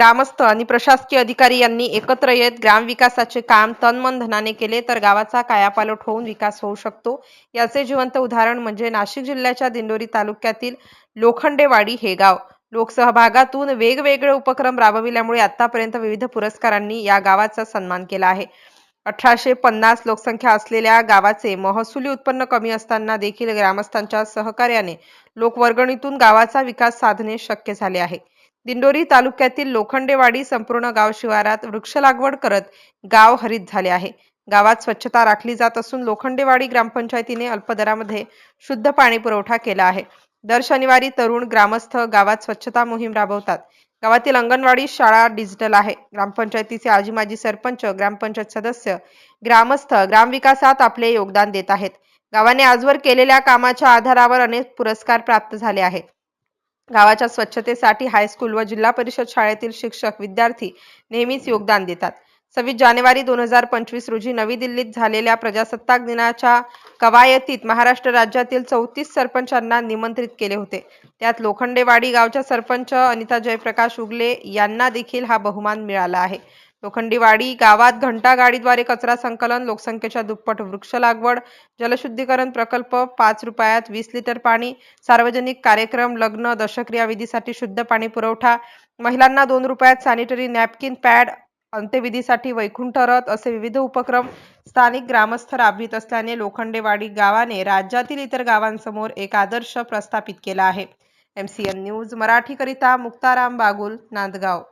ग्रामस्थ आणि प्रशासकीय अधिकारी यांनी एकत्र येत ग्रामविकासाचे काम तनमन धनाने केले तर गावाचा कायापालट होऊन विकास होऊ शकतो. याचे जिवंत उदाहरण म्हणजे नाशिक जिल्ह्याच्या दिंडोरी तालुक्यातील लोखंडेवाडी हे गाव. लोकसहभागातून वेगवेगळे उपक्रम राबविल्यामुळे आतापर्यंत विविध पुरस्कारांनी या गावाचा सन्मान केला आहे. अठराशे पन्नास लोकसंख्या असलेल्या गावाचे महसुली उत्पन्न कमी असताना देखील ग्रामस्थांच्या सहकार्याने लोकवर्गणीतून गावाचा विकास साधणे शक्य झाले आहे. दिंडोरी तालुक्यातील लोखंडेवाडी संपूर्ण गाव शिवारात वृक्ष लागवड करत गाव हरित झाले आहे. गावात स्वच्छता राखली जात असून लोखंडेवाडी ग्रामपंचायतीने अल्पदरामध्ये शुद्ध पाणी पुरवठा केला आहे. दर शनिवारी तरुण ग्रामस्थ गावात स्वच्छता मोहीम राबवतात. गावातील अंगणवाडी शाळा डिजिटल आहे. ग्रामपंचायतीचे आजी माजी सरपंच ग्रामपंचायत सदस्य ग्रामस्थ ग्रामविकासात आपले योगदान देत आहेत. गावाने आजवर केलेल्या कामाच्या आधारावर अनेक पुरस्कार प्राप्त झाले आहेत. गावाच्या स्वच्छतेसाठी हायस्कूल व जिल्हा परिषद शाळेतील शिक्षक विद्यार्थी नेहमीच योगदान देतात. सव्वीस जानेवारी दोन हजार पंचवीस रोजी नवी दिल्लीत झालेल्या प्रजासत्ताक दिनाच्या कवायतीत महाराष्ट्र राज्यातील चौतीस सरपंचांना निमंत्रित केले होते. त्यात लोखंडेवाडी गावच्या सरपंच अनिता जयप्रकाश उगले यांना देखील हा बहुमान मिळाला आहे. लोखंडीवाडी गावात घंटा गाडीद्वारे कचरा संकलन लोकसंख्येच्या दुप्पट वृक्ष लागवड जलशुद्धीकरण प्रकल्प पाच रुपयात वीस लिटर पाणी सार्वजनिक कार्यक्रम लग्न दशक्रिया विधीसाठी शुद्ध पाणी पुरवठा महिलांना दोन रुपयात सॅनिटरी नॅपकिन पॅड अंत्यविधीसाठी वैकुंठ रथ असे विविध उपक्रम स्थानिक ग्रामस्थ राबवित असल्याने लोखंडेवाडी गावाने राज्यातील इतर गावांसमोर एक आदर्श प्रस्थापित केला आहे. एम सी एन न्यूज मराठीकरिता मुक्ताराम बागुल नांदगाव.